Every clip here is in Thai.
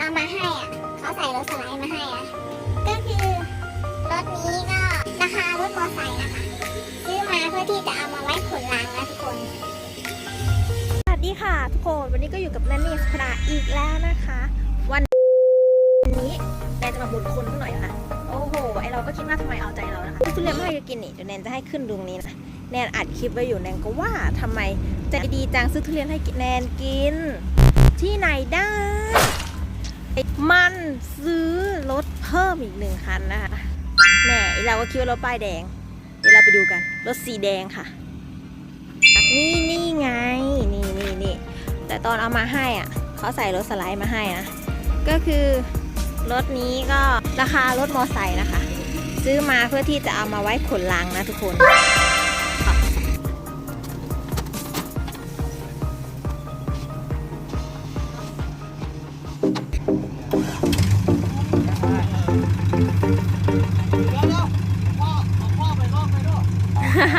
เอามาให้อะเขาใส่รถสไลด์มาให้อะก็คือรถนี้ก็ราคารถมอไซค์นะคะ ซื้อมาเพื่อที่จะเอามาไว้ขนลังนะทุกคนสวัสดีค่ะทุกคนวันนี้ก็อยู่กับแนนนี่สราอีกแล้วนะคะ วันนี้แนนจะมาบ่นคนหน่อยค่ะโอ้โหไอเราก็คิดว่าทำไมเอาใจเรานะคะทุเรียนไม่ให้กินนี่เดี๋ยวแนนจะให้ขึ้นดวงนี้นะแนนอัดคลิปไว้อยู่แนนก็ว่าทำไมใจดีจังซื้อทุเรียนให้แนนกินที่ไหนได้ มันซื้อรถเพิ่มอีกหนึ่งคันนะคะแหมอ้เราก็คิดว่ารถป้ายแดง เดี๋ยวเราไปดูกัน รถสีแดงค่ะ นี่นี่ไง นี่นี่นี่แต่ตอนเอามาให้อะเขาใส่รถสไลด์มาให้นะ ก็คือรถนี้ก็ราคารถมอไซค์นะคะ ซื้อมาเพื่อที่จะเอามาไว้ขนลังนะทุกคน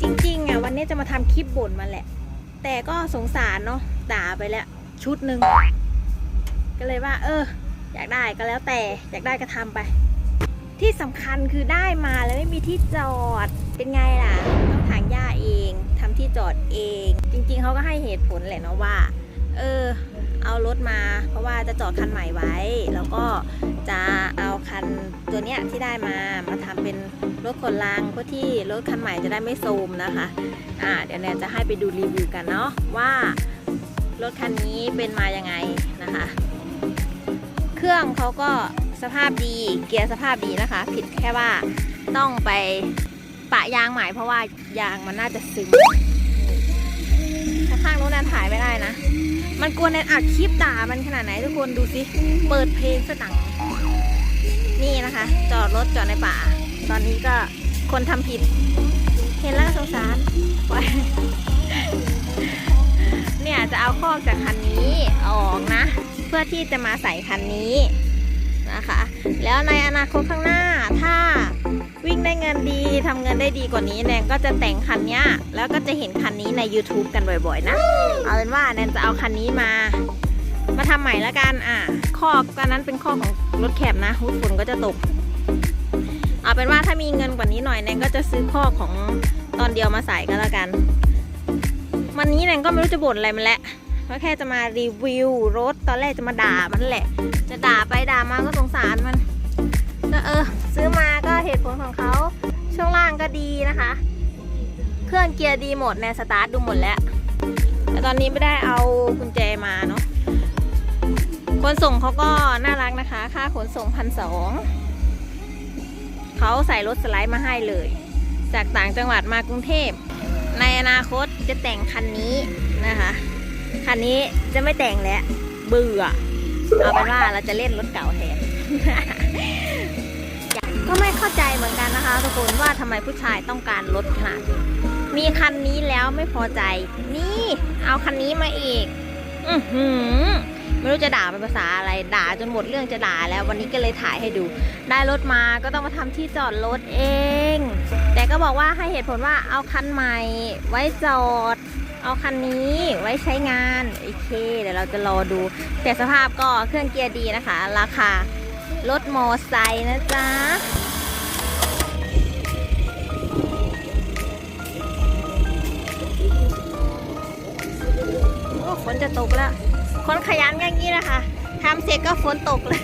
จริงๆอะวันนี้จะมาทำคลิปบ่นมาแหละ แต่ก็สงสารเนาะด่าไปแล้ว ชุดหนึ่งก็เลยว่า เออ อยากได้ก็แล้วแต่ อยากได้ก็ทำไป ที่สำคัญคือได้มาแล้วไม่มีที่จอดเป็นไงล่ะต้องถางหญ้าเองทำที่จอดเอง จริง ๆเขาก็ให้เหตุผลแหละเนาะว่า เออ รถมา เพราะว่าจะจอดคันใหม่ไว้ แล้วก็จะเอาคันตัวเนี้ยที่ได้มามาทำเป็นรถขนลังเพื่อที่รถคันใหม่จะได้ไม่โทมนะคะอ่าเดี๋ยวแนนจะให้ไปดูรีวิวกันเนาะว่ารถคันนี้เป็นมายังไงนะคะ เครื่องเขาก็สภาพดีเกียร์สภาพดีนะคะ ผิดแค่ว่าต้องไปปะยางใหม่เพราะว่ายางมันน่าจะซึมข้างๆนู้นแนนถ่ายไม่ได้นะ มันกวนแนนอัดคลิปด่ามันขนาดไหนทุกคนดูสิ เปิดเพลงสนั่งนี่นะคะ จอดรถจอดในป่า ตอนนี้ก็คนทำผิด เห็นแล้วสงสารเนี่ยจะเอาข้อจากคันนี้ออกนะ เพื่อที่จะมาใส่คันนี้ นะคะ แล้วในอนาคตข้างหน้าถ้าวิ่งได้เงินดีทำเงินได้ดีกว่านี้แนนก็จะแต่งคันนี้แล้วก็จะเห็นคันนี้ใน YouTube กันบ่อยๆนะ เอาเป็นว่าแนนจะเอาคันนี้มา มาทำใหม่แล้วกันอะคอกตอนนั้นเป็นคอของรถแคบนะฝนก็จะตก เอาเป็นว่าถ้ามีเงินกว่านี้หน่อยแนนก็จะซื้อคอของตอนเดียวมาใส่ก็แล้วกัน วันนี้แนนก็ไม่รู้จะบ่นอะไรมันแหละ ก็แค่จะมารีวิวรถตอนแรกจะมาด่ามันแหละ จะด่าไปด่ามาก็สงสารมันก็เออ ซื้อมาก็เหตุผลของเขาช่วงล่างก็ดีนะคะ เครื่องเกียร์ดีหมดแนสตาร์ทดูหมดแล้วแต่ตอนนี้ไม่ได้เอากุญแจมาเนาะขนส่งเขาก็น่ารักนะคะ ค่าขนส่งพันสองเขาใส่รถสไลด์มาให้เลย จากต่างจังหวัดมากรุงเทพ ในอนาคตจะแต่งคันนี้นะคะ คันนี้จะไม่แต่งแล้ว เบื่อ เอาเป็นว่าเราจะเล่นรถเก่าแทน ก็ไม่เข้าใจเหมือนกันนะคะ ทุกคนว่าทำไมผู้ชายต้องการรถขนาดนี้มีคันนี้แล้วไม่พอใจ นี่ เอาคันนี้มาอีก อือหือไม่รู้จะด่าเป็นภาษาอะไร ด่าจนหมดเรื่องจะด่าแล้ว วันนี้ก็เลยถ่ายให้ดู ได้รถมาก็ต้องมาทำที่จอดรถเอง แต่ก็บอกว่าให้เหตุผลว่าเอาคันใหม่ไว้จอด เอาคันนี้ไว้ใช้งานโอเคเดี๋ยวเราจะรอดู แต่สภาพก็เครื่องเกียร์ดีนะคะ ราคารถมอไซค์นะจ๊ะโอ้ฝนจะตกแล้ว คนขยันอย่างนี้นะคะทำเสร็จก็ฝนตกเลย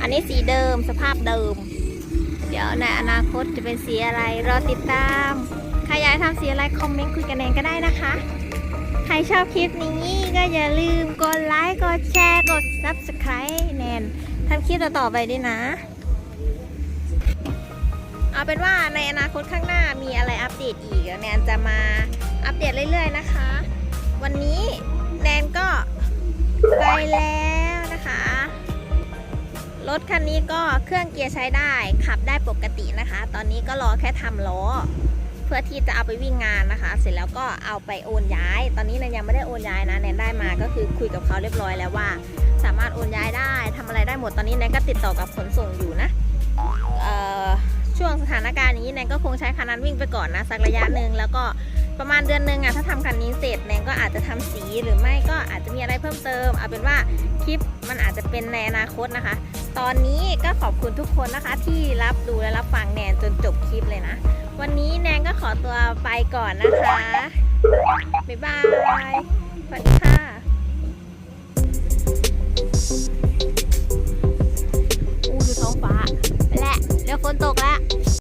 อันนี้สีเดิมสภาพเดิม ดี๋ยวในอนาคตจะเป็นสีอะไร รอติดตามใครอยากทำสีอะไรคอมเมนต์คุยกันเองก็ได้นะคะ ใครชอบคลิปนี้ก็อย่าลืมกดไลค์ กดแชร์ กด Subscribe แนนทำคลิปต่อๆไปด้วยนะ เอาเป็นว่าในอนาคตข้างหน้ามีอะไรอัปเดตอีกแนนจะมาอัปเดตเรื่อยๆนะคะ วันนี้แนนก็ไปแล้วนะคะ รถคันนี้ก็เครื่องเกียร์ใช้ได้ ขับได้ปกตินะคะ ตอนนี้ก็รอแค่ทำล้อ เพื่อที่จะเอาไปวิ่งงานนะคะ เสร็จแล้วก็เอาไปโอนย้าย ตอนนี้แนนยังไม่ได้โอนย้ายนะแนนได้มาก็คือคุยกับเขาเรียบร้อยแล้วว่า สามารถโอนย้ายได้ทำอะไรได้หมดตอนนี้แนนก็ติดต่อกับขนส่งอยู่นะเอ่อช่วงสถานการณ์นี้แนนก็คงใช้คันนั้นวิ่งไปก่อนนะสักระยะหนึ่งแล้วก็ ประมาณเดือนหนึ่งอะถ้าทำคันนี้เสร็จแนนก็อาจจะทำสีหรือไม่ก็อาจจะมีอะไรเพิ่มเติม เอาเป็นว่าคลิปมันอาจจะเป็นในอนาคตนะคะ ตอนนี้ก็ขอบคุณทุกคนนะคะ ที่รับดูและรับฟังแนนจนจบคลิปเลยนะ วันนี้แนนก็ขอตัวไปก่อนนะคะ บ๊ายบาย สวัสดีค่ะอู้ดูท้องฟ้าไปแล้วเดี๋ยวฝนตกแล้ว